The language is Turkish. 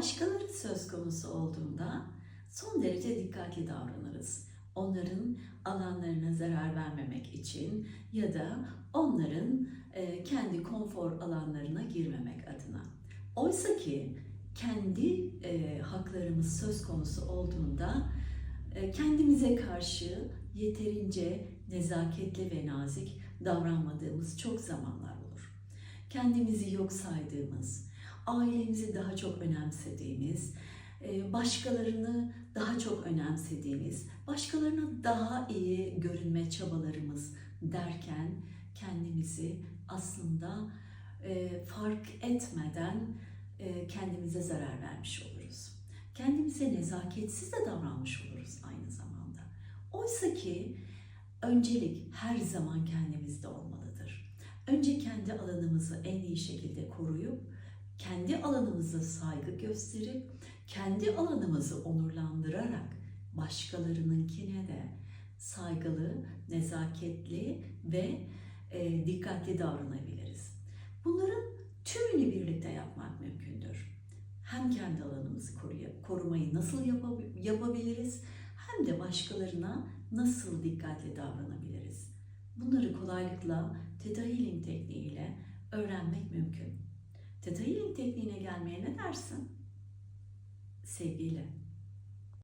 Başkaları söz konusu olduğunda son derece dikkatli davranırız. Onların alanlarına zarar vermemek için ya da onların e, kendi konfor alanlarına girmemek adına. Oysa ki kendi e, haklarımız söz konusu olduğunda e, kendimize karşı yeterince nezaketli ve nazik davranmadığımız çok zamanlar olur. Kendimizi yok saydığımız, ailemizi daha çok önemsediğimiz, e, başkalarını daha çok önemsediğimiz, başkalarına daha iyi görünme çabalarımız derken kendimizi aslında e, fark etmeden e, kendimize zarar vermiş oluruz. Kendimize nezaketsiz de davranmış oluruz aynı zamanda. Oysa ki öncelik her zaman kendimizde olmalıdır. Önce kendi alanımızı en iyi şekilde koruyup, kendi alanımıza saygı gösterip, kendi alanımızı onurlandırarak başkalarınınkine de saygılı, nezaketli ve e, dikkatli davranabiliriz. Bunların tümünü birlikte yapmak mümkündür. Hem kendi alanımızı korumayı nasıl yapa- yapabiliriz hem de başkalarına nasıl dikkatli davranabiliriz. Bunları kolaylıkla Theta Healing tekniğiyle öğrenmek mümkün. Theta Healing tekniğine gelmeye ne dersin? Sevgiyle.